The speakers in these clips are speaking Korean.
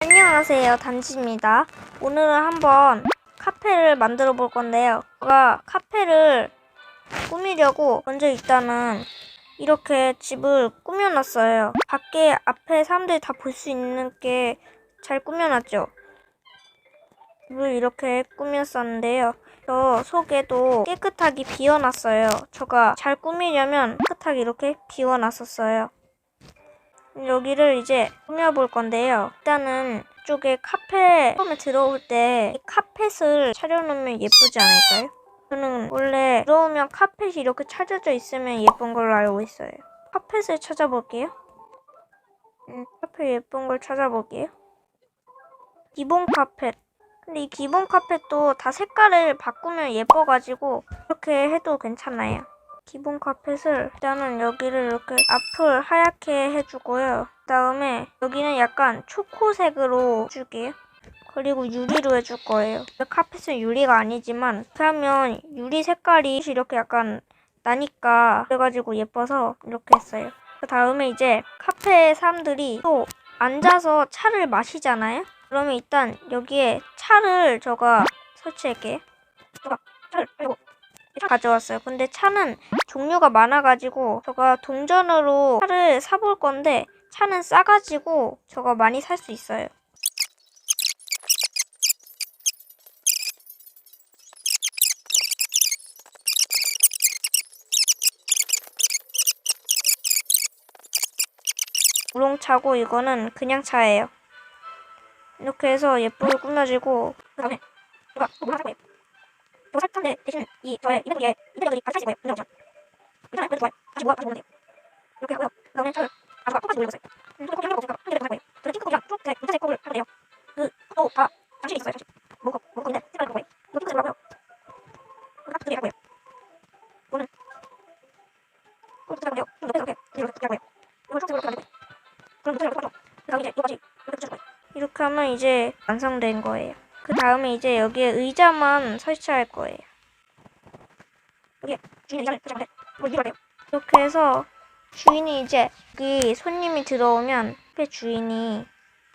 안녕하세요 단지입니다. 오늘은 한번 카페를 만들어 볼 건데요. 제가 카페를 꾸미려고 먼저 일단은 이렇게 집을 꾸며놨어요. 밖에 앞에 사람들이 다 볼 수 있는 게 잘 꾸며놨죠? 집을 이렇게 꾸몄었는데요. 저 속에도 깨끗하게 비워놨어요. 제가 잘 꾸미려면 깨끗하게 이렇게 비워놨었어요 여기를 이제 꾸며볼 건데요. 일단은 이쪽에 카페 처음에 들어올 때 카펫을 차려놓으면 예쁘지 않을까요? 저는 원래 들어오면 카펫이 이렇게 차려져 있으면 예쁜 걸로 알고 있어요. 카펫을 찾아볼게요. 음, 카펫 예쁜 걸 찾아볼게요. 기본 카펫. 근데 이 기본 카펫도 다 색깔을 바꾸면 예뻐가지고 이렇게 해도 괜찮아요. 기본 카펫을 일단은 여기를 이렇게 앞을 하얗게 해주고요. 그 다음에 여기는 약간 초코색으로 해줄게요. 그리고 유리로 해줄 거예요. 카펫은 유리가 아니지만 하면 유리 색깔이 이렇게 약간 나니까 그래가지고 예뻐서 이렇게 했어요. 그 다음에 이제 카페 사람들이 또 앉아서 차를 마시잖아요. 그러면 일단 여기에 차를 저가 설치할게요. 차를 차 가져왔어요. 근데 차는 종류가 많아가지고 제가 동전으로 차를 사볼 건데 차는 싸가지고 저가 많이 살 수 있어요. 우롱차고 이거는 그냥 차예요. 이렇게 해서 예쁘게 꾸며지고 이거 거예요? 이거 살 텐데 대신 이 저의 이벤트에 이벤트들이 같이 사실 거예요. 인정 괜찮아요. 그래도 좋아요. 다시 모아 다시 모으면 돼요. 이렇게 하고요. 그 다음에 저를 아까 똑같이 올려보세요. 음, 또 이거 없으니까 한 개를 더할 거예요. 저는 핑크색이랑 초록색, 분홍색 컵을 하면 돼요. 그 컵도 다 장식이 있어요. 장식. 먹어 먹었는데 색깔 거예요. 이거 핑크색으로 하고요. 이거 딱 두개 하고요. 이거는 이거 두개 하고요. 좀 높게 이렇게 이렇게 두개 하고요. 이거 초록색으로 이렇게 만들고요. 그럼 노트를 이렇게 그다음에 이제 이거까지 이렇게 붙여줄 거예요. 이렇게 하면 이제 완성된 거예요. 그 다음에 이제 여기에 의자만 설치할 거예요. 이거 할게요. 이렇게 해서 주인이 이제 여기 손님이 들어오면 앞에 주인이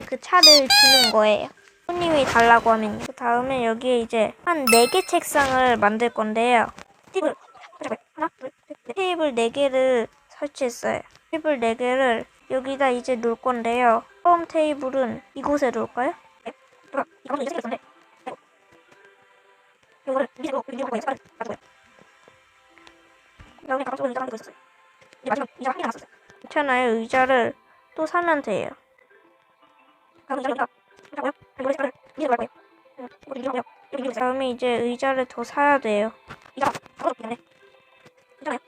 그 차를 주는 거예요. 손님이 달라고 하면 그 다음에 여기에 이제 한 4개 책상을 만들 건데요. 테이블. 하나, 둘. 테이블 4개를 설치했어요. 테이블 4개를 여기다 이제 놓을 건데요. 처음 테이블은 이곳에 놓을까요? 이거는 이제 생겼는데 네. 이거를 미리로 미리로 하고 색깔을 놔두고요. 여기 가깝게 의자 한개 있었어요. 이제 마지막 의자 한개 남았었어요. 괜찮아요. 의자를 또 사면 돼요. 그럼 의자를 여기다 하고요. 이거 색깔을 미리로 할 거예요. 음, 이거 미리로 하고요. 여기 미리로 다음에 이제 의자를 더 사야 돼요. 의자가. 괜찮아요.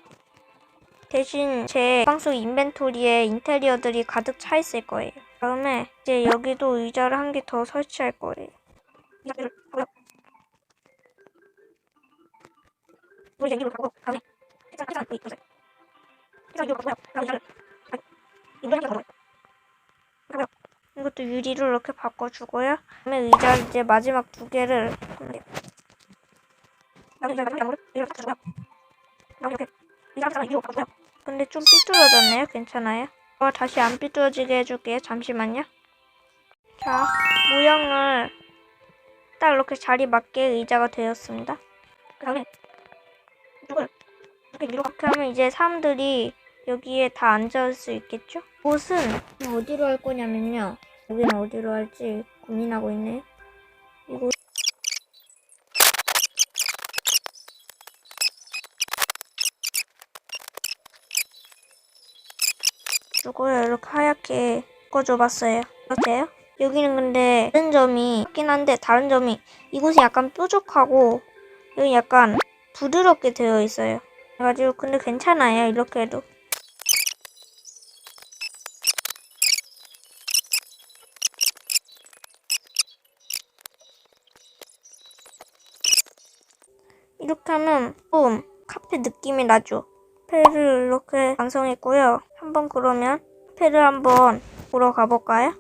대신 제 방속 인벤토리에 인테리어들이 가득 차 있을 거예요. 다음에 이제 여기도 의자를 한 개 더 설치할 거예요. 이것도 유리로 이렇게 바꿔주고요. 다음에 의자 이제 마지막 두 개를 바꿔고요. 근데 좀 삐뚤어졌네요. 괜찮아요? 어, 다시 안 삐뚤어지게 해줄게요. 잠시만요. 자, 모양을 딱 이렇게 자리 맞게 의자가 되었습니다. 그 하면 이제 사람들이 여기에 다 앉을 수 있겠죠? 옷은 어디로 할 거냐면요. 여기는 어디로 할지 고민하고 있네요. 이거 이거를 이렇게 하얗게 꺾어줘봤어요. 어때요? 여기는 근데 다른 점이 있긴 한데 다른 점이 이곳이 약간 뾰족하고 여기 약간 부드럽게 되어 있어요. 그래가지고 근데 괜찮아요. 이렇게 해도. 이렇게 하면 좀 카페 느낌이 나죠. 카페를 이렇게 완성했고요. 한번 그러면 카페를 한번 보러 가볼까요?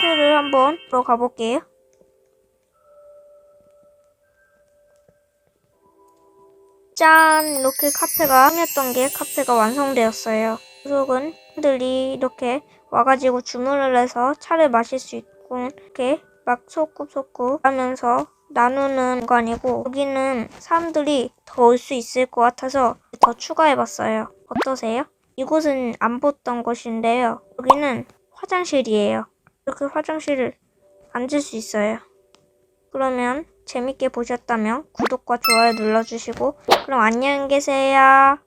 카페를 한번 보러 가볼게요. 짠! 이렇게 카페가 꾸몄던 게 카페가 완성되었어요. 구석은 들이 이렇게 와가지고 주문을 해서 차를 마실 수 있고 이렇게 막 소꿉소꿉 하면서 나누는 공간이고 여기는 사람들이 더 올 수 있을 것 같아서 더 추가해봤어요. 어떠세요? 이곳은 안 봤던 곳인데요. 여기는 화장실이에요. 이렇게 화장실을 앉을 수 있어요. 그러면 재밌게 보셨다면 구독과 좋아요 눌러주시고 그럼 안녕히 계세요.